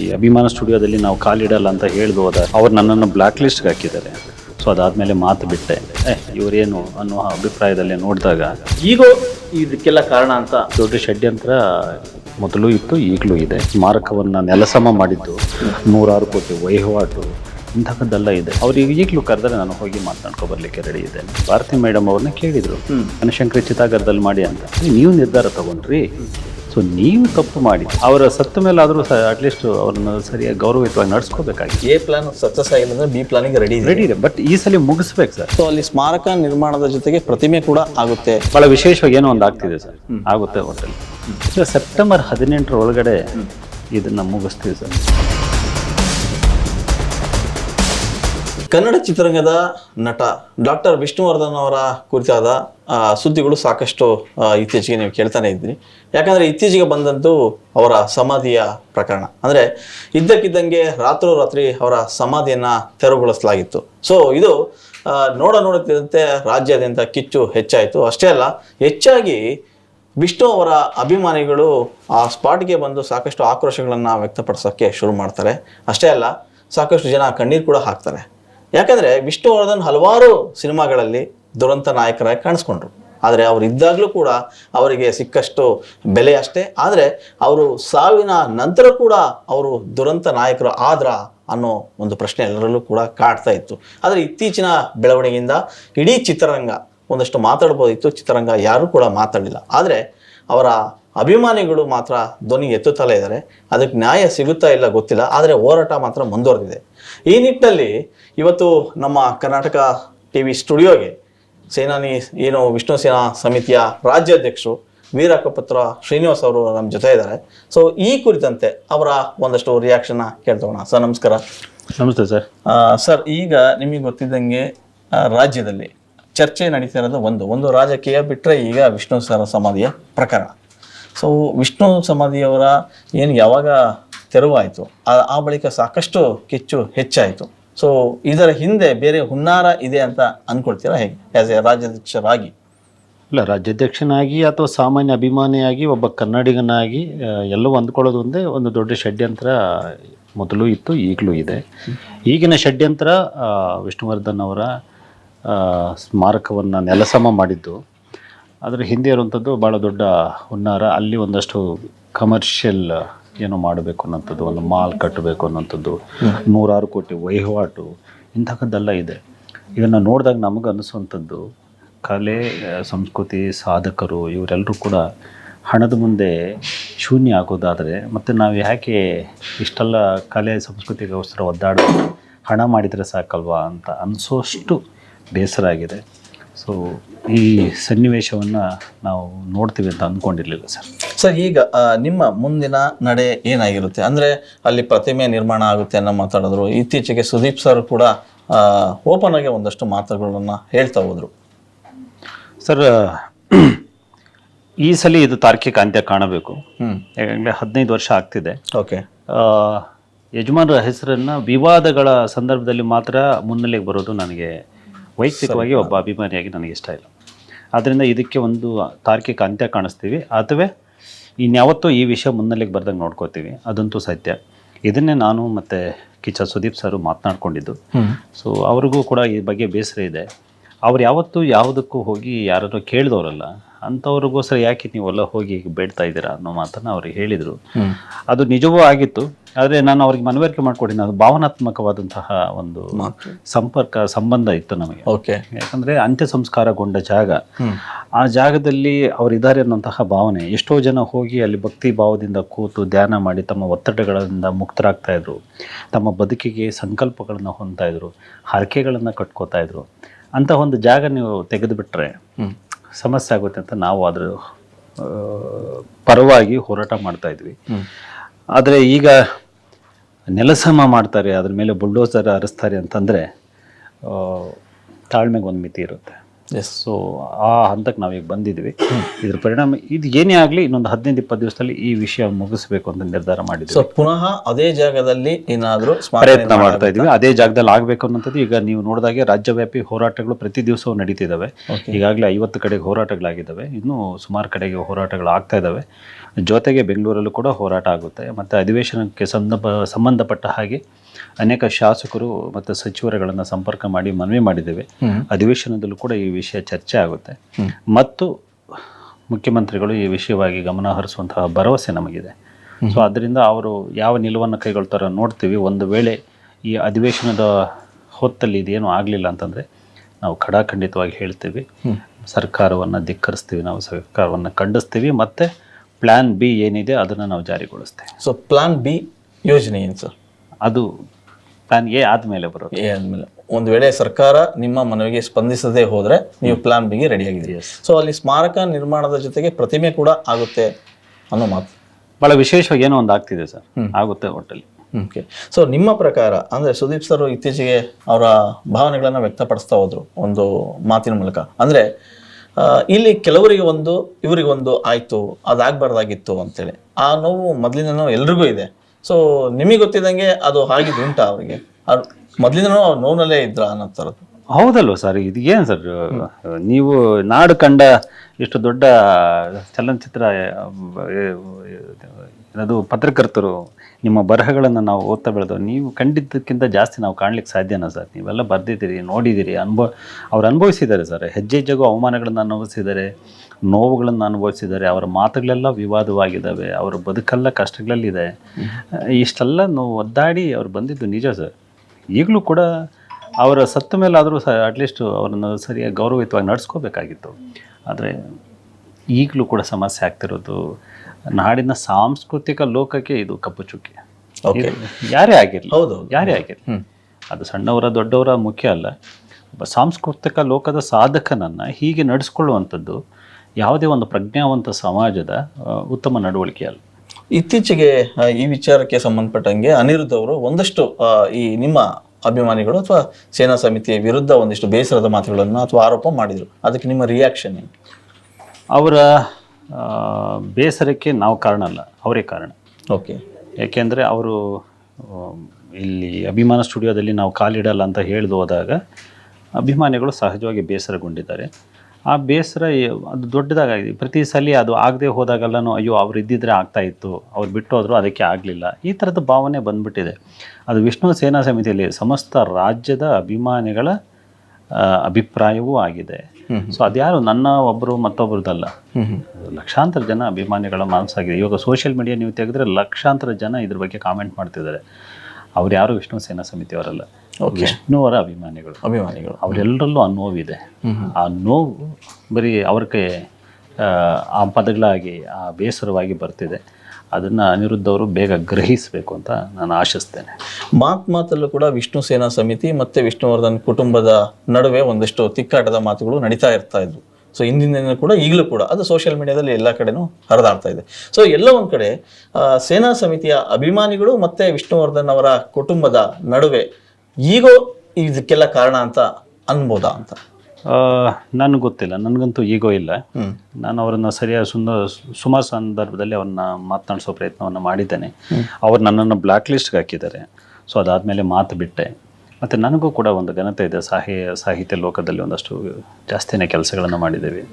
ಈ ಅಭಿಮಾನ ಸ್ಟುಡಿಯೋದಲ್ಲಿ ನಾವು ಕಾಲಿಡಲ್ಲ ಅಂತ ಹೇಳ್ದು ಹೋದ ಅವ್ರು ನನ್ನನ್ನು ಬ್ಲ್ಯಾಕ್ ಲಿಸ್ಟ್ಗೆ ಹಾಕಿದ್ದಾರೆ. ಸೊ ಅದಾದಮೇಲೆ ಮಾತು ಬಿಟ್ಟೆ. ಏ ಇವರೇನು ಅನ್ನೋ ಅಭಿಪ್ರಾಯದಲ್ಲಿ ನೋಡಿದಾಗ ಈಗ ಇದಕ್ಕೆಲ್ಲ ಕಾರಣ ಅಂತ? ದೊಡ್ಡ ಷಡ್ಯಂತ್ರ ಮೊದಲು ಇತ್ತು ಈಗಲೂ ಇದೆ. ಸ್ಮಾರಕವನ್ನು ನೆಲಸಮ ಮಾಡಿದ್ದು ನೂರಾರು ಕೋಟಿ ವಹಿವಾಟು ಇಂಥದ್ದೆಲ್ಲ ಇದೆ. ಅವ್ರಿಗೆ ಈಗಲೂ ಕರೆದರೆ ನಾನು ಹೋಗಿ ಮಾತನಾಡ್ಕೊ ಬರ್ಲಿಕ್ಕೆ ರೆಡಿ ಇದೆ ಭಾರತಿ ಮೇಡಮ್ ಅವ್ರನ್ನ ಕೇಳಿದರು. ಬನಶಂಕರಿ ಚಿತಾಗರದಲ್ಲಿ ಮಾಡಿ ಅಂತ. ನೀವು ನಿರ್ಧಾರ ತಗೊಂಡ್ರಿ. ಸೊ ನೀವು ತಪ್ಪು ಮಾಡಿ. ಅವರ ಸತ್ತ ಮೇಲೆ ಆದರೂ ಸಹ ಅಟ್ಲೀಸ್ಟ್ ಅವ್ರನ್ನ ಸರಿಯಾಗಿ ಗೌರವಯುತವಾಗಿ ನಡೆಸ್ಕೋಬೇಕಾಗಿ ಎ ಪ್ಲಾನ್ ಸಕ್ಸಸ್ ಆಗಿಲ್ಲ ಅಂದ್ರೆ ಬಿ ಪ್ಲಾನಿಂಗ್ ರೆಡಿ ರೆಡಿ ಇದೆ. ಬಟ್ ಈ ಸಲ ಮುಗಿಸ್ಬೇಕು ಸರ್. ಸೊ ಅಲ್ಲಿ ಸ್ಮಾರಕ ನಿರ್ಮಾಣದ ಜೊತೆಗೆ ಪ್ರತಿಮೆ ಕೂಡ ಆಗುತ್ತೆ. ಬಹಳ ವಿಶೇಷವಾಗಿ ಏನೋ ಒಂದು ಆಗ್ತಿದೆ ಸರ್. ಆಗುತ್ತೆ ಒಟ್ಟಲ್ಲಿ ಸೆಪ್ಟೆಂಬರ್ ಹದಿನೆಂಟರ ಒಳಗಡೆ ಇದನ್ನ ಮುಗಿಸ್ತೀವಿ ಸರ್. ಕನ್ನಡ ಚಿತ್ರರಂಗದ ನಟ ಡಾಕ್ಟರ್ ವಿಷ್ಣುವರ್ಧನ್ ಅವರ ಕುರಿತಾದ ಸುದ್ದಿಗಳು ಸಾಕಷ್ಟು ಇತ್ತೀಚೆಗೆ ನೀವು ಕೇಳ್ತಾನೆ ಇದ್ರಿ. ಯಾಕಂದ್ರೆ ಇತ್ತೀಚೆಗೆ ಬಂದಂತೂ ಅವರ ಸಮಾಧಿಯ ಪ್ರಕರಣ. ಅಂದ್ರೆ ಇದ್ದಕ್ಕಿದ್ದಂಗೆ ರಾತ್ರೋರಾತ್ರಿ ಅವರ ಸಮಾಧಿಯನ್ನ ತೆರವುಗೊಳಿಸಲಾಗಿತ್ತು. ಸೊ ಇದು ನೋಡ ನೋಡುತ್ತಿದ್ದಂತೆ ರಾಜ್ಯಾದ್ಯಂತ ಕಿಚ್ಚು ಹೆಚ್ಚಾಯಿತು. ಅಷ್ಟೇ ಅಲ್ಲ, ಹೆಚ್ಚಾಗಿ ವಿಷ್ಣು ಅವರ ಅಭಿಮಾನಿಗಳು ಆ ಸ್ಪಾಟ್ಗೆ ಬಂದು ಸಾಕಷ್ಟು ಆಕ್ರೋಶಗಳನ್ನು ವ್ಯಕ್ತಪಡಿಸೋಕ್ಕೆ ಶುರು ಮಾಡ್ತಾರೆ. ಅಷ್ಟೇ ಅಲ್ಲ, ಸಾಕಷ್ಟು ಜನ ಕಣ್ಣೀರು ಕೂಡ ಹಾಕ್ತಾರೆ. ಯಾಕಂದರೆ ವಿಷ್ಣುವರ್ಧನ್ ಹಲವಾರು ಸಿನಿಮಾಗಳಲ್ಲಿ ದುರಂತ ನಾಯಕರಾಗಿ ಕಾಣಿಸ್ಕೊಂಡ್ರು. ಆದರೆ ಅವರು ಇದ್ದಾಗಲೂ ಕೂಡ ಅವರಿಗೆ ಸಿಕ್ಕಷ್ಟು ಬೆಲೆ ಅಷ್ಟೇ. ಆದರೆ ಅವರು ಸಾವಿನ ನಂತರ ಕೂಡ ಅವರು ದುರಂತ ನಾಯಕರು ಆದ್ರ ಅನ್ನೋ ಒಂದು ಪ್ರಶ್ನೆ ಎಲ್ಲರಲ್ಲೂ ಕೂಡ ಕಾಡ್ತಾ ಇತ್ತು. ಆದರೆ ಇತ್ತೀಚಿನ ಬೆಳವಣಿಗೆಯಿಂದ ಇಡೀ ಚಿತ್ರರಂಗ ಒಂದಷ್ಟು ಮಾತಾಡ್ಬೋದಿತ್ತು. ಚಿತ್ರರಂಗ ಯಾರೂ ಕೂಡ ಮಾತಾಡಲಿಲ್ಲ. ಆದರೆ ಅವರ ಅಭಿಮಾನಿಗಳು ಮಾತ್ರ ಧ್ವನಿ ಎತ್ತುತ್ತಲೇ ಇದ್ದಾರೆ. ಅದಕ್ಕೆ ನ್ಯಾಯ ಸಿಗುತ್ತಾ ಇಲ್ಲ ಗೊತ್ತಿಲ್ಲ ಆದರೆ ಹೋರಾಟ ಮಾತ್ರ ಮುಂದುವರೆದಿದೆ. ಈ ನಿಟ್ಟಿನಲ್ಲಿ ಇವತ್ತು ನಮ್ಮ ಕರ್ನಾಟಕ ಟಿ ವಿ ಸ್ಟುಡಿಯೋಗೆ ಸೇನಾನಿ ಏನು ವಿಷ್ಣು ಸೇನಾ ಸಮಿತಿಯ ರಾಜ್ಯಾಧ್ಯಕ್ಷರು ವೀರಕಪುತ್ರ ಶ್ರೀನಿವಾಸ್ ಅವರು ನಮ್ಮ ಜೊತೆ ಇದ್ದಾರೆ. ಸೊ ಈ ಕುರಿತಂತೆ ಅವರ ಒಂದಷ್ಟು ರಿಯಾಕ್ಷನ್ನ ಕೇಳ್ತೋಣ ಸರ್ ನಮಸ್ಕಾರ. ನಮಸ್ತೆ ಸರ್. ಸರ್ ಈಗ ನಿಮಗೆ ಗೊತ್ತಿದ್ದಂಗೆ ರಾಜ್ಯದಲ್ಲಿ ಚರ್ಚೆ ನಡೀತಾ ಇರೋದು ಒಂದು. ಒಂದು ರಾಜಕೀಯ ಬಿಟ್ಟರೆ ಈಗ ವಿಷ್ಣು ಸರ ಸಮಾಧಿಯ ಪ್ರಕರಣ. ಸೊ ವಿಷ್ಣು ಸಮಾಧಿಯವರ ಏನು ಯಾವಾಗ ತೆರವಾಯಿತು, ಆ- ಬಳಿಕ ಸಾಕಷ್ಟು ಕಿಚ್ಚು ಹೆಚ್ಚಾಯಿತು. ಸೊ ಇದರ ಹಿಂದೆ ಬೇರೆ ಹುನ್ನಾರ ಇದೆ ಅಂತ ಅಂದ್ಕೊಳ್ತೀರಾ ಹೇಗೆ ಆ್ಯಸ್ ಎ ರಾಜ್ಯಾಧ್ಯಕ್ಷರಾಗಿ? ಇಲ್ಲ, ರಾಜ್ಯಾಧ್ಯಕ್ಷನಾಗಿ ಅಥವಾ ಸಾಮಾನ್ಯ ಅಭಿಮಾನಿಯಾಗಿ, ಒಬ್ಬ ಕನ್ನಡಿಗನಾಗಿ ಎಲ್ಲವೂ ಅಂದ್ಕೊಳ್ಳೋದು ಒಂದೇ ಒಂದು ದೊಡ್ಡ ಷಡ್ಯಂತ್ರ ಮೊದಲು ಇತ್ತು, ಈಗಲೂ ಇದೆ. ಈಗಿನ ಷಡ್ಯಂತ್ರ ವಿಷ್ಣುವರ್ಧನ್ ಅವರ ಸ್ಮಾರಕವನ್ನು ನೆಲಸಮ ಮಾಡಿದ್ದು. ಅದರ ಹಿಂದೆ ಇರುವಂಥದ್ದು ಭಾಳ ದೊಡ್ಡ ಹುನ್ನಾರ. ಅಲ್ಲಿ ಒಂದಷ್ಟು ಕಮರ್ಷಿಯಲ್ ಏನೋ ಮಾಡಬೇಕು ಅನ್ನೋಂಥದ್ದು ಒಂದು ಮಾಲ್ ಕಟ್ಟಬೇಕು ಅನ್ನೋಂಥದ್ದು ನೂರಾರು ಕೋಟಿ ವಹಿವಾಟು ಇಂಥದ್ದೆಲ್ಲ ಇದೆ. ಇದನ್ನು ನೋಡಿದಾಗ ನಮಗೆ ಅನ್ನಿಸುವಂಥದ್ದು ಕಲೆ ಸಂಸ್ಕೃತಿ ಸಾಧಕರು ಇವರೆಲ್ಲರೂ ಕೂಡ ಹಣದ ಮುಂದೆ ಶೂನ್ಯ ಆಗೋದಾದರೆ ಮತ್ತು ನಾವು ಯಾಕೆ ಇಷ್ಟೆಲ್ಲ ಕಲೆ ಸಂಸ್ಕೃತಿಗೋಸ್ಕರ ಒದ್ದಾಡೋದು ಹಣ ಮಾಡಿದರೆ ಸಾಕಲ್ವಾ ಅಂತ ಅನಿಸೋಷ್ಟು ಬೇಸರ ಆಗಿದೆ. ಸೊ ಈ ಸನ್ನಿವೇಶವನ್ನು ನಾವು ನೋಡ್ತೀವಿ ಅಂತ ಅಂದ್ಕೊಂಡಿರಲಿಲ್ಲ ಸರ್. ಸರ್ ಈಗ ನಿಮ್ಮ ಮುಂದಿನ ನಡೆ ಏನಾಗಿರುತ್ತೆ? ಅಂದರೆ ಅಲ್ಲಿ ಪ್ರತಿಮೆ ನಿರ್ಮಾಣ ಆಗುತ್ತೆ ಅನ್ನೋ ಮಾತಾಡಿದ್ರು. ಇತ್ತೀಚೆಗೆ ಸುದೀಪ್ ಸರ್ ಕೂಡ ಓಪನ್ ಆಗಿ ಒಂದಷ್ಟು ಮಾತುಗಳನ್ನು ಹೇಳ್ತಾ ಹೋದರು. ಸರ್ ಈ ಸಲ ಇದು ತಾರ್ಕಿಕ ಅಂತ್ಯ ಕಾಣಬೇಕು. ಯಾಕಂದರೆ ಹದಿನೈದು ವರ್ಷ ಆಗ್ತಿದೆ. ಓಕೆ ಯಜಮಾನರ ಹೆಸರನ್ನು ವಿವಾದಗಳ ಸಂದರ್ಭದಲ್ಲಿ ಮಾತ್ರ ಮುನ್ನೆಲೆಗೆ ಬರೋದು ನನಗೆ ವೈಯಕ್ತಿಕವಾಗಿ ಒಬ್ಬ ಅಭಿಮಾನಿಯಾಗಿ ನನಗೆ ಇಷ್ಟ ಇಲ್ಲ. ಆದ್ದರಿಂದ ಇದಕ್ಕೆ ಒಂದು ತಾರ್ಕಿಕ ಅಂತ್ಯ ಕಾಣಿಸ್ತೀವಿ. ಅಥವಾ ಇನ್ಯಾವತ್ತೂ ಈ ವಿಷಯ ಮುನ್ನೆಲೆಗೆ ಬರ್ದಂಗೆ ನೋಡ್ಕೋತೀವಿ. ಅದಂತೂ ಸತ್ಯ. ಇದನ್ನೇ ನಾನು ಮತ್ತು ಕಿಚ್ಚ ಸುದೀಪ್ ಸರು ಮಾತನಾಡ್ಕೊಂಡಿದ್ದು. ಸೊ ಅವ್ರಿಗೂ ಕೂಡ ಈ ಬಗ್ಗೆ ಬೇಸರ ಇದೆ. ಅವ್ರು ಯಾವತ್ತೂ ಯಾವುದಕ್ಕೂ ಹೋಗಿ ಯಾರಾದ್ರೂ ಕೇಳಿದವರಲ್ಲ ಅಂಥವ್ರಿಗೋಸ್ಕರ ಯಾಕೆ ನೀವೆಲ್ಲ ಹೋಗಿ ಬೇಡ್ತಾ ಇದ್ದೀರಾ ಅನ್ನೋ ಮಾತನ್ನು ಅವ್ರಿಗೆ ಹೇಳಿದರು. ಅದು ನಿಜವೂ ಆಗಿತ್ತು. ಆದರೆ ನಾನು ಅವ್ರಿಗೆ ಮನವರಿಕೆ ಮಾಡಿಕೊಡಿ ಅದು ಭಾವನಾತ್ಮಕವಾದಂತಹ ಒಂದು ಸಂಪರ್ಕ ಸಂಬಂಧ ಇತ್ತು ನಮಗೆ. ಓಕೆ. ಯಾಕಂದರೆ ಅಂತ್ಯ ಸಂಸ್ಕಾರಗೊಂಡ ಜಾಗ ಆ ಜಾಗದಲ್ಲಿ ಅವರಿದ್ದಾರೆ ಅನ್ನೋಂತಹ ಭಾವನೆ. ಎಷ್ಟೋ ಜನ ಹೋಗಿ ಅಲ್ಲಿ ಭಕ್ತಿ ಭಾವದಿಂದ ಕೂತು ಧ್ಯಾನ ಮಾಡಿ ತಮ್ಮ ಒತ್ತಡಗಳಿಂದ ಮುಕ್ತರಾಗ್ತಾ ಇದ್ರು. ತಮ್ಮ ಬದುಕಿಗೆ ಸಂಕಲ್ಪಗಳನ್ನು ಹೊಂದ್ತಾ ಇದ್ರು. ಹರಕೆಗಳನ್ನು ಕಟ್ಕೋತಾ ಇದ್ರು. ಅಂತ ಒಂದು ಜಾಗ ನೀವು ತೆಗೆದುಬಿಟ್ರೆ ಸಮಸ್ಯೆ ಆಗುತ್ತೆ ಅಂತ ನಾವು ಅದ್ರ ಪರವಾಗಿ ಹೋರಾಟ ಮಾಡ್ತಾ ಇದ್ವಿ. ಆದರೆ ಈಗ ನೆಲಸಮ ಮಾಡ್ತಾರೆ ಅದ್ರ ಮೇಲೆ ಬುಲ್ಡೋಸರ್ ಹರಿಸ್ತಾರೆ ಅಂತಂದರೆ ತಾಳ್ಮೆಗೆ ಒಂದು ಮಿತಿ ಇರುತ್ತೆ. ಎಸ್ ಸೊ ಆ ಹಂತಕ್ಕೆ ನಾವೀಗ ಬಂದಿದ್ವಿ. ಇದ್ರ ಪರಿಣಾಮ ಇದು ಏನೇ ಆಗಲಿ ಇನ್ನೊಂದು ಹದಿನೈದು ಇಪ್ಪತ್ತು ದಿವಸದಲ್ಲಿ ಈ ವಿಷಯ ಮುಗಿಸ್ಬೇಕು ಅಂತ ನಿರ್ಧಾರ ಸೊ ಮಾಡಿದ್ವಿ ಪುನಃ ಅದೇ ಜಾಗದಲ್ಲಿ ಏನಾದರೂ ಪ್ರಯತ್ನ ಮಾಡ್ತಾ ಇದ್ವಿ. ಅದೇ ಜಾಗದಲ್ಲಿ ಆಗಬೇಕು ಅನ್ನೋಂಥದ್ದು ಈಗ ನೀವು ನೋಡಿದಾಗೆ ರಾಜ್ಯವ್ಯಾಪಿ ಹೋರಾಟಗಳು ಪ್ರತಿ ದಿವಸವೂ ನಡೀತಿದ್ದಾವೆ. ಈಗಾಗಲೇ ಐವತ್ತು ಕಡೆಗೆ ಹೋರಾಟಗಳಾಗಿದ್ದಾವೆ. ಇನ್ನೂ ಸುಮಾರು ಕಡೆಗೆ ಹೋರಾಟಗಳು ಆಗ್ತಾ ಇದ್ದಾವೆ. ಜೊತೆಗೆ ಬೆಂಗಳೂರಲ್ಲೂ ಕೂಡ ಹೋರಾಟ ಆಗುತ್ತೆ. ಮತ್ತು ಅಧಿವೇಶನಕ್ಕೆ ಸಂದ ಸಂಬಂಧಪಟ್ಟ ಹಾಗೆ ಅನೇಕ ಶಾಸಕರು ಮತ್ತು ಸಚಿವರುಗಳನ್ನು ಸಂಪರ್ಕ ಮಾಡಿ ಮನವಿ ಮಾಡಿದ್ದೇವೆ. ಅಧಿವೇಶನದಲ್ಲೂ ಕೂಡ ಈ ವಿಷಯ ಚರ್ಚೆ ಆಗುತ್ತೆ. ಮತ್ತು ಮುಖ್ಯಮಂತ್ರಿಗಳು ಈ ವಿಷಯವಾಗಿ ಗಮನ ಹರಿಸುವಂತಹ ಭರವಸೆ ನಮಗಿದೆ. ಸೊ ಅದರಿಂದ ಅವರು ಯಾವ ನಿಲುವನ್ನು ಕೈಗೊಳ್ತಾರೋ ನೋಡ್ತೀವಿ. ಒಂದು ವೇಳೆ ಈ ಅಧಿವೇಶನದ ಹೊತ್ತಲ್ಲಿ ಇದೇನು ಆಗಲಿಲ್ಲ ಅಂತಂದರೆ ನಾವು ಖಡಾಖಂಡಿತವಾಗಿ ಹೇಳ್ತೀವಿ. ಸರ್ಕಾರವನ್ನು ಧಿಕ್ಕರಿಸ್ತೀವಿ. ನಾವು ಸರ್ಕಾರವನ್ನು ಖಂಡಿಸ್ತೀವಿ. ಮತ್ತು ಪ್ಲ್ಯಾನ್ ಬಿ ಏನಿದೆ ಅದನ್ನು ನಾವು ಜಾರಿಗೊಳಿಸ್ತೇವೆ. ಸೊ ಪ್ಲಾನ್ ಬಿ ಯೋಜನೆ ಏನು ಸರ್? ಅದು ಪ್ಲಾನ್ಗೆ ಆದ್ಮೇಲೆ ಆದಮೇಲೆ ಬರೋದು. ಎ ಆದ್ಮೇಲೆ. ಒಂದು ವೇಳೆ ಸರ್ಕಾರ ನಿಮ್ಮ ಮನವಿಗೆ ಸ್ಪಂದಿಸದೇ ಹೋದ್ರೆ ನೀವು ಪ್ಲಾನ್ ಬಿಗೆ ರೆಡಿ ಆಗಿದೆ ಸೊ ಅಲ್ಲಿ ಸ್ಮಾರಕ ನಿರ್ಮಾಣದ ಜೊತೆಗೆ ಪ್ರತಿಮೆ ಕೂಡ ಆಗುತ್ತೆ ಅನ್ನೋ ಮಾತು. ಭಾಳ ವಿಶೇಷವಾಗಿ ಏನೋ ಒಂದು ಆಗ್ತಿದೆ ಸರ್. ಆಗುತ್ತೆ ಒಟ್ಟಲ್ಲಿ. ಓಕೆ ಸೊ ನಿಮ್ಮ ಪ್ರಕಾರ ಅಂದ್ರೆ ಸುದೀಪ್ ಸರ್ ಇತ್ತೀಚೆಗೆ ಅವರ ಭಾವನೆಗಳನ್ನ ವ್ಯಕ್ತಪಡಿಸ್ತಾ ಹೋದ್ರು ಒಂದು ಮಾತಿನ ಮೂಲಕ. ಅಂದ್ರೆ ಇಲ್ಲಿ ಕೆಲವರಿಗೆ ಒಂದು ಇವರಿಗೆ ಒಂದು ಆಯ್ತು ಅದಾಗಬಾರ್ದಾಗಿತ್ತು ಅಂತೇಳಿ. ಆ ನೋವು ಮೊದಲಿನ ಎಲ್ರಿಗೂ ಇದೆ. ಸೊ ನಿಮಗೆ ಗೊತ್ತಿದ್ದಂಗೆ ಅದು ಆಗಿದ್ದು ಉಂಟಾ ಅವರಿಗೆ? ಅವ್ರು ನೋವಿನಲ್ಲೇ ಇದ್ರ ಅನ್ನೋ ಥರದ್ದು. ಹೌದಲ್ವ ಸರ್, ಇದು ಏನು ಸರ್, ನೀವು ನಾಡು ಕಂಡ ಇಷ್ಟು ದೊಡ್ಡ ಚಲನಚಿತ್ರ ಅದು ಪತ್ರಕರ್ತರು ನಿಮ್ಮ ಬರಹಗಳನ್ನು ನಾವು ಓದ್ತಾ ಬೆಳೆದವು ನೀವು ಕಂಡಿದ್ದಕ್ಕಿಂತ ಜಾಸ್ತಿ ನಾವು ಕಾಣ್ಲಿಕ್ಕೆ ಸಾಧ್ಯನಾ ಸರ್? ನೀವೆಲ್ಲ ಬರೆದಿದ್ದೀರಿ, ನೋಡಿದ್ದೀರಿ, ಅನುಭವ, ಅವ್ರು ಅನುಭವಿಸಿದ್ದಾರೆ ಸರ್, ಹೆಜ್ಜೆ ಹೆಜ್ಜೆಗೂ ಅವಮಾನಗಳನ್ನು ಅನುಭವಿಸಿದ್ದಾರೆ. ನೋವುಗಳನ್ನು ಅನುಭವಿಸಿದ್ದಾರೆ ಅವರ ಮಾತುಗಳೆಲ್ಲ ವಿವಾದವಾಗಿದ್ದಾವೆ ಅವರ ಬದುಕೆಲ್ಲ ಕಷ್ಟಗಳಲ್ಲಿದೆ. ಇಷ್ಟೆಲ್ಲ ನೋವು ಒದ್ದಾಡಿ ಅವ್ರು ಬಂದಿದ್ದು ನಿಜ ಸರ್. ಈಗಲೂ ಕೂಡ ಅವರ ಸತ್ತ ಮೇಲಾದರೂ ಸ ಅಟ್ಲೀಸ್ಟ್ ಅವರನ್ನು ಸರಿಯಾಗಿ ಗೌರವಯುತವಾಗಿ ನಡೆಸ್ಕೋಬೇಕಾಗಿತ್ತು. ಆದರೆ ಈಗಲೂ ಕೂಡ ಸಮಸ್ಯೆ ಆಗ್ತಿರೋದು ನಾಡಿನ ಸಾಂಸ್ಕೃತಿಕ ಲೋಕಕ್ಕೆ ಇದು ಕಪ್ಪು ಚುಕ್ಕಿ. ಯಾರೇ ಆಗಿರಲಿ ಹೌದು ಯಾರೇ ಆಗಿರಲಿ. ಅದು ಸಣ್ಣವರ ದೊಡ್ಡವರ ಮುಖ್ಯ ಅಲ್ಲ. ಒಬ್ಬ ಸಾಂಸ್ಕೃತಿಕ ಲೋಕದ ಸಾಧಕನನ್ನು ಹೀಗೆ ನಡೆಸ್ಕೊಳ್ಳುವಂಥದ್ದು ಯಾವುದೇ ಒಂದು ಪ್ರಜ್ಞಾವಂತ ಸಮಾಜದ ಉತ್ತಮ ನಡವಳಿಕೆ ಅಲ್ಲ. ಇತ್ತೀಚೆಗೆ ಈ ವಿಚಾರಕ್ಕೆ ಸಂಬಂಧಪಟ್ಟಂಗೆ ಅನಿರುದ್ಧ ಅವರು ಒಂದಷ್ಟು ಈ ನಿಮ್ಮ ಅಭಿಮಾನಿಗಳು ಅಥವಾ ಸೇನಾ ಸಮಿತಿಯ ವಿರುದ್ಧ ಒಂದಿಷ್ಟು ಬೇಸರದ ಮಾತುಗಳನ್ನು ಅಥವಾ ಆರೋಪ ಮಾಡಿದರು. ಅದಕ್ಕೆ ನಿಮ್ಮ ರಿಯಾಕ್ಷನ್ ಏನು? ಅವರ ಬೇಸರಕ್ಕೆ ನಾವು ಕಾರಣ ಅಲ್ಲ. ಅವರೇ ಕಾರಣ. ಓಕೆ. ಏಕೆಂದರೆ ಅವರು ಇಲ್ಲಿ ಅಭಿಮಾನ ಸ್ಟುಡಿಯೋದಲ್ಲಿ ನಾವು ಕಾಲಿಡಲ್ಲ ಅಂತ ಹೇಳಿದೋದಾಗ ಹೋದಾಗ ಅಭಿಮಾನಿಗಳು ಸಹಜವಾಗಿ ಬೇಸರಗೊಂಡಿದ್ದಾರೆ. ಆ ಬೇಸರ ಅದು ದೊಡ್ಡದಾಗಿದೆ ಪ್ರತಿ ಸಲ ಅದು ಆಗದೆ ಹೋದಾಗೆಲ್ಲನೂ ಅಯ್ಯೋ ಅವ್ರು ಇದ್ದಿದ್ರೆ ಆಗ್ತಾ ಇತ್ತು ಅವ್ರು ಬಿಟ್ಟು ಹೋದ್ರು ಅದಕ್ಕೆ ಆಗಲಿಲ್ಲ. ಈ ಥರದ ಭಾವನೆ ಬಂದ್ಬಿಟ್ಟಿದೆ. ಅದು ವಿಷ್ಣು ಸೇನಾ ಸಮಿತಿಯಲ್ಲಿ ಸಮಸ್ತ ರಾಜ್ಯದ ಅಭಿಮಾನಿಗಳ ಅಭಿಪ್ರಾಯವೂ ಆಗಿದೆ. ಸೊ ಅದ್ಯಾರು ನನ್ನ ಒಬ್ಬರು ಮತ್ತೊಬ್ಬರದಲ್ಲ ಲಕ್ಷಾಂತರ ಜನ ಅಭಿಮಾನಿಗಳ ಮನಸ್ಸಾಗಿದೆ. ಇವಾಗ ಸೋಷಿಯಲ್ ಮೀಡಿಯಾ ನೀವು ತೆಗೆದ್ರೆ ಲಕ್ಷಾಂತರ ಜನ ಇದ್ರ ಬಗ್ಗೆ ಕಾಮೆಂಟ್ ಮಾಡ್ತಿದ್ದಾರೆ. ಅವ್ರು ಯಾರು ವಿಷ್ಣು ಸೇನಾ ಸಮಿತಿಯವರಲ್ಲ? ವಿಷ್ಣುವರ ಅಭಿಮಾನಿಗಳು. ಅಭಿಮಾನಿಗಳು. ಅವರೆಲ್ಲರಲ್ಲೂ ಆ ನೋವಿದೆ. ಆ ನೋವು ಬರೀ ಅವ್ರ ಕೈ ಆ, ಆ ಪದಗಳಾಗಿ ಆ ಬೇಸರವಾಗಿ ಬರ್ತಿದೆ. ಅದನ್ನು ಅನಿರುದ್ಧ ಅವರು ಬೇಗ ಗ್ರಹಿಸಬೇಕು ಅಂತ ನಾನು ಆಶಿಸ್ತೇನೆ. ಮಾತು ಮಾತಲ್ಲೂ ಕೂಡ ವಿಷ್ಣು ಸೇನಾ ಸಮಿತಿ ಮತ್ತು ವಿಷ್ಣುವರ್ಧನ್ ಕುಟುಂಬದ ನಡುವೆ ಒಂದಷ್ಟು ತಿಕ್ಕಾಟದ ಮಾತುಗಳು ನಡೀತಾ ಇರ್ತಾ ಇದ್ವು. ಸೊ ಇಂದಿನ ದಿನ ಕೂಡ ಈಗಲೂ ಕೂಡ ಅದು ಸೋಷಿಯಲ್ ಮೀಡಿಯಾದಲ್ಲಿ ಎಲ್ಲ ಕಡೆನೂ ಹರಿದಾಡ್ತಾ ಇದೆ. ಸೊ ಎಲ್ಲ ಒಂದು ಕಡೆ ಸೇನಾ ಸಮಿತಿಯ ಅಭಿಮಾನಿಗಳು ಮತ್ತು ವಿಷ್ಣುವರ್ಧನ್ ಅವರ ಕುಟುಂಬದ ನಡುವೆ ಈಗೋ ಇದಕ್ಕೆಲ್ಲ ಕಾರಣ ಅಂತ ಅನ್ಬೋದಾ ಅಂತ? ನನಗೆ ಗೊತ್ತಿಲ್ಲ. ನನಗಂತೂ ಈಗೋ ಇಲ್ಲ. ನಾನು ಅವರನ್ನು ಸರಿಯಾದ ಸುಂದರ ಸುಮಾರು ಸಂದರ್ಭದಲ್ಲಿ ಅವ್ರನ್ನ ಮಾತನಾಡಿಸೋ ಪ್ರಯತ್ನವನ್ನು ಮಾಡಿದ್ದೇನೆ. ಅವ್ರು ನನ್ನನ್ನು ಬ್ಲ್ಯಾಕ್ ಲಿಸ್ಟ್ಗೆ ಹಾಕಿದ್ದಾರೆ. ಸೊ ಅದಾದಮೇಲೆ ಮಾತು ಬಿಟ್ಟೆ. ಮತ್ತು ನನಗೂ ಕೂಡ ಒಂದು ಘನತೆ ಇದೆ. ಸಾಹಿತ್ಯ ಸಾಹಿತ್ಯ ಲೋಕದಲ್ಲಿ ಒಂದಷ್ಟು ಜಾಸ್ತಿನೇ ಕೆಲಸಗಳನ್ನು ಮಾಡಿದ್ದೇವೆ.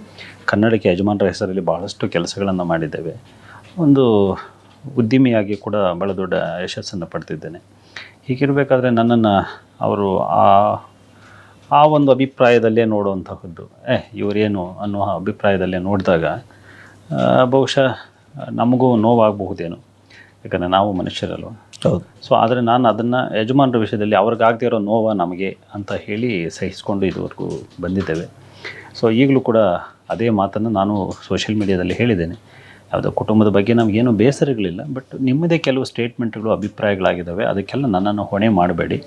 ಕನ್ನಡಕ್ಕೆ ಯಜಮಾನರ ಹೆಸರಲ್ಲಿ ಬಹಳಷ್ಟು ಕೆಲಸಗಳನ್ನು ಮಾಡಿದ್ದೇವೆ. ಒಂದು ಉದ್ಯಮಿಯಾಗಿ ಕೂಡ ಭಾಳ ದೊಡ್ಡ ಯಶಸ್ಸನ್ನು ಪಡ್ತಿದ್ದೇನೆ. ಹೀಗಿರಬೇಕಾದ್ರೆ ನನ್ನನ್ನು ಅವರು ಆ ಆ ಒಂದು ಅಭಿಪ್ರಾಯದಲ್ಲೇ ನೋಡುವಂತಹದ್ದು. ಏ ಇವರೇನು ಅನ್ನುವ ಅಭಿಪ್ರಾಯದಲ್ಲೇ ನೋಡಿದಾಗ ಬಹುಶಃ ನಮಗೂ ನೋವಾಗಬಹುದೇನೋ. ಯಾಕಂದರೆ ನಾವು ಮನುಷ್ಯರಲ್ವ. ಹೌದು. ಸೊ ಆದರೆ ನಾನು ಅದನ್ನು ಯಜಮಾನರ ವಿಷಯದಲ್ಲಿ ಅವ್ರಿಗಾಗದೇ ಇರೋ ನೋವ ನಮಗೆ ಅಂತ ಹೇಳಿ ಸಹಿಸಿಕೊಂಡು ಇದುವರೆಗೂ ಬಂದಿದ್ದೇವೆ. ಸೊ ಈಗಲೂ ಕೂಡ ಅದೇ ಮಾತನ್ನು ನಾನು ಸೋಷಿಯಲ್ ಮೀಡಿಯಾದಲ್ಲಿ ಹೇಳಿದ್ದೇನೆ. ಯಾವುದೋ ಕುಟುಂಬದ ಬಗ್ಗೆ ನಮಗೇನು ಬೇಸರಗಳಿಲ್ಲ ಬಟ್ ನಿಮ್ಮದೇ ಕೆಲವು ಸ್ಟೇಟ್ಮೆಂಟ್ಗಳು ಅಭಿಪ್ರಾಯಗಳಾಗಿದ್ದಾವೆ. ಅದಕ್ಕೆಲ್ಲ ನನ್ನನ್ನು ಹೊಣೆ ಮಾಡಬೇಡಿ.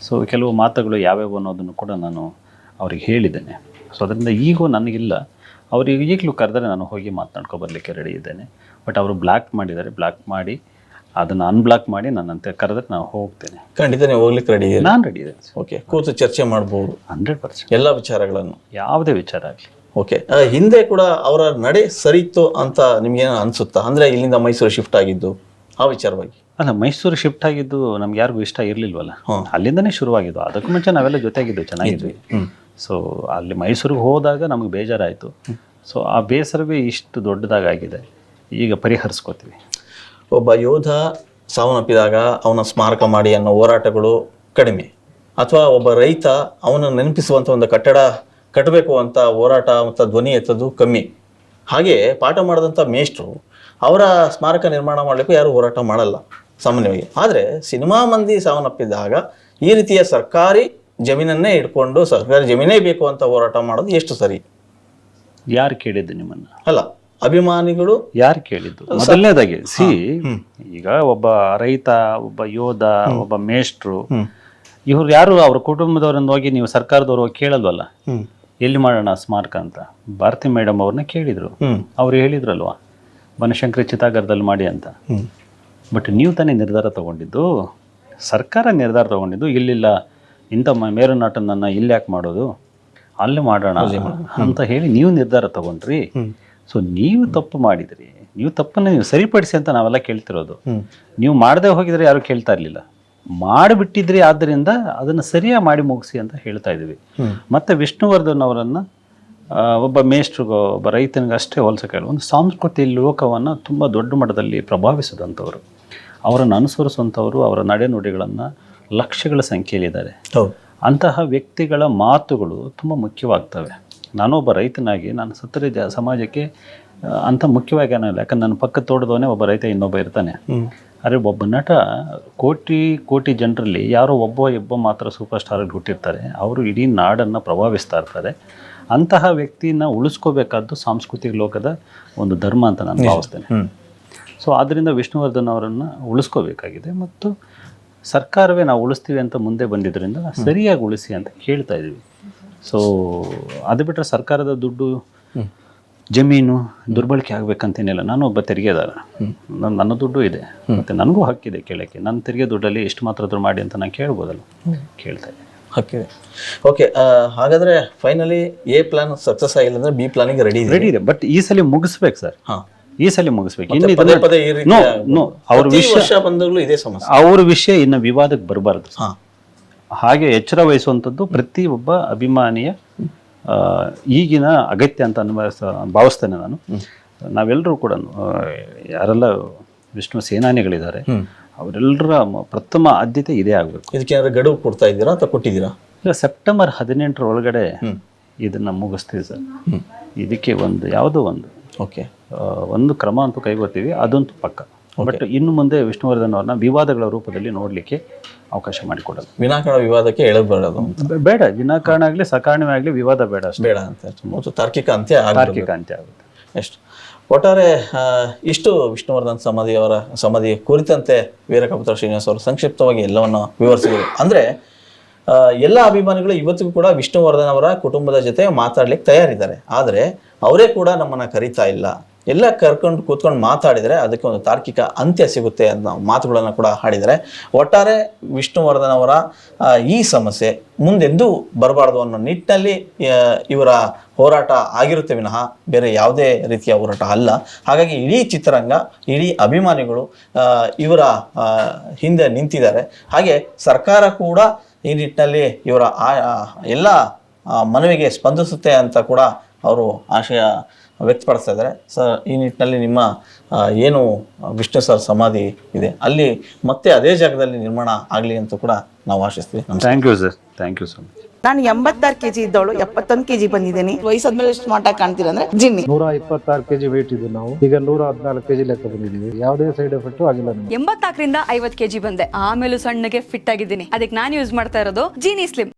ಸೊ ಕೆಲವು ಮಾತುಗಳು ಯಾವ್ಯಾವು ಅನ್ನೋದನ್ನು ಕೂಡ ನಾನು ಅವ್ರಿಗೆ ಹೇಳಿದ್ದೇನೆ. ಸೊ ಅದರಿಂದ ಈಗೂ ನನಗಿಲ್ಲ. ಅವ್ರಿಗೆ ಈಗಲೂ ಕರೆದರೆ ನಾನು ಹೋಗಿ ಮಾತನಾಡ್ಕೊ ಬರಲಿಕ್ಕೆ ರೆಡಿ ಇದ್ದೇನೆ. ಬಟ್ ಅವರು ಬ್ಲಾಕ್ ಮಾಡಿದ್ದಾರೆ. ಬ್ಲಾಕ್ ಮಾಡಿ ಅದನ್ನು ಅನ್ಬ್ಲಾಕ್ ಮಾಡಿ ನನ್ನಂತೆ ಕರೆದ್ರೆ ನಾನು ಹೋಗ್ತೇನೆ. ಖಂಡಿತ ನೀವು ಹೋಗ್ಲಿಕ್ಕೆ ರೆಡಿ ನಾನು ರೆಡಿ ಇದ್ದೇನೆ. ಓಕೆ ಕೂತು ಚರ್ಚೆ ಮಾಡ್ಬೋದು. Hundred percent. ಎಲ್ಲ ವಿಚಾರಗಳನ್ನು. ಯಾವುದೇ ವಿಚಾರ ಆಗಲಿ. ಓಕೆ ಹಿಂದೆ ಕೂಡ ಅವರ ನಡೆ ಸರಿಯಿತ್ತು ಅಂತ ನಿಮ್ಗೇನು ಅನಿಸುತ್ತಾ? ಅಂದ್ರೆ ಇಲ್ಲಿಂದ ಮೈಸೂರು ಶಿಫ್ಟ್ ಆಗಿದ್ದು ಆ ವಿಚಾರವಾಗಿ. ಅಲ್ಲ ಮೈಸೂರು ಶಿಫ್ಟ್ ಆಗಿದ್ದು ನಮ್ಗೆ ಯಾರಿಗೂ ಇಷ್ಟ ಇರಲಿಲ್ವಲ್ಲ. ಅಲ್ಲಿಂದನೇ ಶುರುವಾಗಿದ್ದು. ಅದಕ್ಕೂ ಮುಂಚೆ ನಾವೆಲ್ಲ ಜೊತೆಗಿದ್ದು ಚೆನ್ನಾಗಿದ್ವಿ. ಸೊ ಅಲ್ಲಿ ಮೈಸೂರಿಗೆ ಹೋದಾಗ ನಮಗೆ ಬೇಜಾರಾಯಿತು. ಸೊ ಆ ಬೇಸರವೇ ಇಷ್ಟು ದೊಡ್ಡದಾಗಿದೆ ಈಗ ಪರಿಹರಿಸ್ಕೋತೀವಿ. ಒಬ್ಬ ಯೋಧ ಸಾವನ್ನಪ್ಪಿದಾಗ ಅವನ ಸ್ಮಾರಕ ಮಾಡಿ ಅನ್ನೋ ಹೋರಾಟಗಳು ಕಡಿಮೆ. ಅಥವಾ ಒಬ್ಬ ರೈತ ಅವನ ನೆನಪಿಸುವಂಥ ಒಂದು ಕಟ್ಟಡ ಕಟ್ಟಬೇಕು ಅಂತ ಹೋರಾಟ ಮತ್ತು ಧ್ವನಿ ಎತ್ತದು ಕಮ್ಮಿ. ಹಾಗೆ ಪಾಠ ಮಾಡಿದಂಥ ಮೇಷ್ಟ್ರು ಅವರ ಸ್ಮಾರಕ ನಿರ್ಮಾಣ ಮಾಡಲಿಕ್ಕೂ ಯಾರು ಹೋರಾಟ ಮಾಡಲ್ಲ ಸಾಮಾನ್ಯವಾಗಿ. ಆದರೆ ಸಿನಿಮಾ ಮಂದಿ ಸಾವನ್ನಪ್ಪಿದ್ದಾಗ ಈ ರೀತಿಯ ಸರ್ಕಾರಿ ಜಮೀನನ್ನೇ ಇಟ್ಕೊಂಡು ಸರ್ಕಾರಿ ಜಮೀನೇ ಬೇಕು ಅಂತ ಹೋರಾಟ ಮಾಡೋದು ಎಷ್ಟು ಸರಿ? ಯಾರು ಕೇಳಿದ್ದು ನಿಮ್ಮನ್ನು? ಅಲ್ಲ ಅಭಿಮಾನಿಗಳು ಯಾರು ಕೇಳಿದ್ದು? ಮೊದಲನೇದಾಗಿ ಸಿ ಈಗ ಒಬ್ಬ ರೈತ ಒಬ್ಬ ಯೋಧ ಒಬ್ಬ ಮೇಷ್ಟ್ರು ಇವ್ರು ಯಾರು ಅವ್ರ ಕುಟುಂಬದವರನ್ನ ಹೋಗಿ ನೀವು ಸರ್ಕಾರದವ್ರು ಹೋಗಿ ಕೇಳಲ್ವಲ್ಲ? ಎಲ್ಲಿ ಮಾಡೋಣ ಸ್ಮಾರಕ ಅಂತ ಭಾರತಿ ಮೇಡಮ್ ಅವ್ರನ್ನ ಕೇಳಿದರು. ಅವ್ರು ಹೇಳಿದ್ರಲ್ವಾ ಬನಶಂಕರಿ ಚಿತಾಗಾರದಲ್ಲಿ ಮಾಡಿ ಅಂತ. ಬಟ್ ನೀವು ತಾನೇ ನಿರ್ಧಾರ ತಗೊಂಡಿದ್ದು ಸರ್ಕಾರ ನಿರ್ಧಾರ ತಗೊಂಡಿದ್ದು ಇಲ್ಲಿಲ್ಲ ಇಂಥ ಮ- ಮೇರುನಾಟನನ್ನು ಇಲ್ಲಿ ಯಾಕೆ ಮಾಡೋದು? ಅಲ್ಲಿ ಮಾಡೋಣ ಅಂತ ಹೇಳಿ ನೀವು ನಿರ್ಧಾರ ತಗೊಂಡ್ರಿ. ಸೊ ನೀವು ತಪ್ಪು ಮಾಡಿದ್ರಿ. ನೀವು ತಪ್ಪನ್ನು ನೀವು ಸರಿಪಡಿಸಿ ಅಂತ ನಾವೆಲ್ಲ ಕೇಳ್ತಿರೋದು. ನೀವು ಮಾಡದೆ ಹೋಗಿದ್ರೆ ಯಾರು ಕೇಳ್ತಾ ಇರಲಿಲ್ಲ. ಮಾಡಿಬಿಟ್ಟಿದ್ರಿ ಆದ್ದರಿಂದ ಅದನ್ನು ಸರಿಯಾಗಿ ಮಾಡಿ ಮುಗಿಸಿ ಅಂತ ಹೇಳ್ತಾ ಇದ್ದೀವಿ. ಮತ್ತು ವಿಷ್ಣುವರ್ಧನ್ ಅವರನ್ನು ಒಬ್ಬ ಮೇಷ್ಟ್ರಿಗೋ ಒಬ್ಬ ರೈತನಿಗೆ ಅಷ್ಟೇ ಹೋಲಿಸೋಕೆ ಒಂದು ಸಾಂಸ್ಕೃತಿ ಲೋಕವನ್ನು ತುಂಬ ದೊಡ್ಡ ಮಟ್ಟದಲ್ಲಿ ಪ್ರಭಾವಿಸಿದಂಥವ್ರು. ಅವರನ್ನು ಅನುಸರಿಸುವಂಥವ್ರು ಅವರ ನಡೆನುಡಿಗಳನ್ನು ಲಕ್ಷಗಳ ಸಂಖ್ಯೆಯಲ್ಲಿದ್ದಾರೆ. ಅಂತಹ ವ್ಯಕ್ತಿಗಳ ಮಾತುಗಳು ತುಂಬ ಮುಖ್ಯವಾಗ್ತವೆ. ನಾನೊಬ್ಬ ರೈತನಾಗಿ ನಾನು ಸತ್ತರೆ ಜ ಸಮಾಜಕ್ಕೆ ಅಂತ ಅಂಥ ಮುಖ್ಯವಾಗಿ ಏನಿಲ್ಲ ಯಾಕಂದ್ರೆ ನನ್ನ ಪಕ್ಕ ತೋಟದವನೇ ಒಬ್ಬ ರೈತ ಇನ್ನೊಬ್ಬ ಇರ್ತಾನೆ. ಆದರೆ ಒಬ್ಬ ನಟ ಕೋಟಿ ಕೋಟಿ ಜನರಲ್ಲಿ ಯಾರೋ ಒಬ್ಬ ಒಬ್ಬ ಮಾತ್ರ ಸೂಪರ್ ಸ್ಟಾರಲ್ಲಿ ಹುಟ್ಟಿರ್ತಾರೆ. ಅವರು ಇಡೀ ನಾಡನ್ನು ಪ್ರಭಾವಿಸ್ತಾ ಇರ್ತಾರೆ. ಅಂತಹ ವ್ಯಕ್ತಿನ ಉಳಿಸ್ಕೋಬೇಕಾದ್ದು ಸಾಂಸ್ಕೃತಿಕ ಲೋಕದ ಒಂದು ಧರ್ಮ ಅಂತ ನಾನು ಭಾವಿಸ್ತೇನೆ. ಸೊ ಆದ್ದರಿಂದ ವಿಷ್ಣುವರ್ಧನ್ ಅವರನ್ನು ಉಳಿಸ್ಕೋಬೇಕಾಗಿದೆ ಮತ್ತು ಸರ್ಕಾರವೇ ನಾವು ಉಳಿಸ್ತೀವಿ ಅಂತ ಮುಂದೆ ಬಂದಿದ್ದರಿಂದ ಸರಿಯಾಗಿ ಉಳಿಸಿ ಅಂತ ಕೇಳ್ತಾ ಇದ್ದೀವಿ. ಸೊ ಅದು ಬಿಟ್ಟರೆ ಸರ್ಕಾರದ ದುಡ್ಡು ಜಮೀನು ದುರ್ಬಳಕೆ ಆಗ್ಬೇಕಂತೇನಿಲ್ಲ. ನಾನು ಒಬ್ಬ ತೆರಿಗೆದಾರ. ನನ್ನ ನನ್ನ ದುಡ್ಡು ಇದೆ. ಮತ್ತೆ ನನಗೂ ಹಕ್ಕಿದೆ ಕೇಳಕ್ಕೆ. ನನ್ನ ತೆರಿಗೆ ದುಡ್ಡಲ್ಲಿ ಎಷ್ಟು ಮಾತ್ರ ಮಾಡಿ ಅಂತ ನಾನು ಕೇಳ್ಬೋದಲ್ಲ. ಕೇಳ್ತಾ ಇದ್ದೀನಿ ಓಕೆ ಓಕೆ ಹಾಗಾದ್ರೆ ಫೈನಲಿ ಎ ಪ್ಲಾನ್ ಸಕ್ಸಸ್ ಆಗಿಲ್ಲ ಅಂದ್ರೆ ಬಿ ಪ್ಲಾನಿಗೆ ರೆಡಿ ರೆಡಿ ಇದೆ. ಬಟ್ ಈ ಸಲ ಮುಗಿಸ್ಬೇಕು ಸರ್. ಹಾ. ಈ ಸಲ ಮುಗಿಸ್ಬೇಕು. ಇನ್ನು ಅವ್ರ ವಿಷಯ ಬಂದಾಗಲೂ ಇದೇ ಸಮಸ್ಯೆ. ಅವ್ರ ವಿಷಯ ಇನ್ನು ವಿವಾದಕ್ಕೆ ಬರಬಾರ್ದು ಹಾ. ಹಾಗೆ ಎಚ್ಚರ ವಹಿಸುವಂಥದ್ದು ಪ್ರತಿ ಒಬ್ಬ ಅಭಿಮಾನಿಯ ಈಗಿನ ಅಗತ್ಯ ಅಂತ ಅನ್ವಯಿಸ ಭಾವಿಸ್ತೇನೆ ನಾನು. ನಾವೆಲ್ಲರೂ ಕೂಡ ಯಾರೆಲ್ಲ ವಿಷ್ಣು ಸೇನಾನಿಗಳಿದ್ದಾರೆ ಅವರೆಲ್ಲರ ಪ್ರಥಮ ಆದ್ಯತೆ ಇದೇ ಆಗಬೇಕು. ಇದಕ್ಕೆ ಯಾರು ಗಡುವು ಕೊಡ್ತಾ ಇದ್ದೀರಾ ಅಥವಾ ಕೊಟ್ಟಿದ್ದೀರಾ? ಇಲ್ಲ ಸೆಪ್ಟೆಂಬರ್ ಹದಿನೆಂಟರ ಒಳಗಡೆ ಇದನ್ನು ಮುಗಿಸ್ತೀವಿ ಸರ್. ಇದಕ್ಕೆ ಒಂದು ಯಾವುದೋ ಒಂದು. ಓಕೆ. ಒಂದು ಕ್ರಮ ಅಂತೂ ಕೈಗೊಳ್ತೀವಿ ಅದಂತೂ ಪಕ್ಕ. ಬಟ್ ಇನ್ನು ಮುಂದೆ ವಿಷ್ಣುವರ್ಧನ್ ಅವ್ರನ್ನ ವಿವಾದಗಳ ರೂಪದಲ್ಲಿ ನೋಡಲಿಕ್ಕೆ ಅವಕಾಶ ಮಾಡಿಕೊಡೋದು. ವಿನಾಕಾರಣ ವಿವಾದಕ್ಕೆ ಎಳೆಬಾರದು ಬರೋದು ಬೇಡ ವಿನಾಕಾರಣ ಆಗಲಿ ಸಕಾರಣವೇ ಆಗಲಿ ವಿವಾದ ಬೇಡ ಅಷ್ಟೇ. ಬೇಡ ಅಂತ ಮತ್ತು ತಾರ್ಕಿಕ ಅಂತ್ಯ ತಾರ್ಕಿಕ ಅಂತ್ಯ ಆಗುತ್ತೆ. ಎಷ್ಟು? ಒಟ್ಟಾರೆ ಇಷ್ಟು ವಿಷ್ಣುವರ್ಧನ್ ಸಮಾಧಿ ಅವರ ಸಮಾಧಿ ಕುರಿತಂತೆ ವೀರಕಪುತ್ರ ಶ್ರೀನಿವಾಸ್ ಅವರು ಸಂಕ್ಷಿಪ್ತವಾಗಿ ಎಲ್ಲವನ್ನು ವಿವರಿಸಿದರು. ಅಂದರೆ ಎಲ್ಲ ಅಭಿಮಾನಿಗಳು ಇವತ್ತಿಗೂ ಕೂಡ ವಿಷ್ಣುವರ್ಧನ್ ಅವರ ಕುಟುಂಬದ ಜೊತೆ ಮಾತಾಡ್ಲಿಕ್ಕೆ ತಯಾರಿದ್ದಾರೆ. ಆದರೆ ಅವರೇ ಕೂಡ ನಮ್ಮನ್ನ ಕರೀತಾ ಇಲ್ಲ. ಎಲ್ಲ ಕರ್ಕೊಂಡು ಕೂತ್ಕೊಂಡು ಮಾತಾಡಿದರೆ ಅದಕ್ಕೆ ಒಂದು ತಾರ್ಕಿಕ ಅಂತ್ಯ ಸಿಗುತ್ತೆ ಅನ್ನೋ ಮಾತುಗಳನ್ನು ಕೂಡ ಹಾಡಿದರೆ. ಒಟ್ಟಾರೆ ವಿಷ್ಣುವರ್ಧನ್ ಅವರ ಈ ಸಮಸ್ಯೆ ಮುಂದೆಂದೂ ಬರಬಾರ್ದು ಅನ್ನೋ ನಿಟ್ಟಿನಲ್ಲಿ ಇವರ ಹೋರಾಟ ಆಗಿರುತ್ತೆ ವಿನಃ. ಬೇರೆ ಯಾವುದೇ ರೀತಿಯ ಹೋರಾಟ ಅಲ್ಲ. ಹಾಗಾಗಿ ಇಡೀ ಚಿತ್ರರಂಗ, ಇಡೀ ಅಭಿಮಾನಿಗಳು ಇವರ ಹಿಂದೆ ನಿಂತಿದ್ದಾರೆ. ಹಾಗೆ ಸರ್ಕಾರ ಕೂಡ ಈ ನಿಟ್ಟಿನಲ್ಲಿ ಇವರ, ಆ ಎಲ್ಲ ಮನವಿಗೆ ಸ್ಪಂದಿಸುತ್ತೆ ಅಂತ ಕೂಡ ಅವರು ಆಶಯ ವ್ಯಕ್ತಪಡಿಸ್ತಾ ಇದ್ದಾರೆ. ಸರ್ ಈ ನಿಟ್ಟಿನಲ್ಲಿ ನಿಮ್ಮ ಏನು ವಿಷ್ಣು ಸರ್ ಸಮಾಧಿ ಇದೆ. ಅಲ್ಲಿ ಮತ್ತೆ ಅದೇ ಜಾಗದಲ್ಲಿ ನಿರ್ಮಾಣ ಆಗಲಿ ಅಂತ ಕೂಡ ನಾವು ಆಶಿಸ್ತೀವಿ. Thank you sir thank you so much ನಾನು ಎಂಬತ್ತಾರು ಕೆಜಿ ಇದ್ದವಳು ಎಪ್ಪತ್ತೊಂದು ಕೆಜಿ ಬಂದಿದ್ದೀನಿ. ವಯಸ್ಸಾದ್ಮೇಲೆ ಸ್ಮಾರ್ಟ್ ಆಗಿ ಕಾಣ್ತೀರ ಅಂದ್ರೆ ಜಿನ್ನಿ. ನೂರ ಇಪ್ಪತ್ತಾರು ಕೆಜಿ ವೇಟ್ ಇದ್ದು ನಾವು. ಈಗ ನೂರ ಹದಿನಾಲ್ಕು ಕೆಜಿ ಲೆಕ್ಕ ಬಂದಿದ್ದೀವಿ. ಯಾವುದೇ ಸೈಡ್ ಎಫೆಕ್ಟ್ ಆಗಿಲ್ಲ ನಮಗೆ. ಐವತ್ತು ಐವತ್ ಕೆಜಿ ಬಂದೆ. ಆಮೇಲೆ ಸಣ್ಣಗೆ ಫಿಟ್ ಆಗಿದ್ದೀನಿ. ಅದಕ್ಕೆ ನಾನು ಯೂಸ್ ಮಾಡ್ತಾ ಇರೋದು ಜೀನಿ ಸ್ಲಿಮ್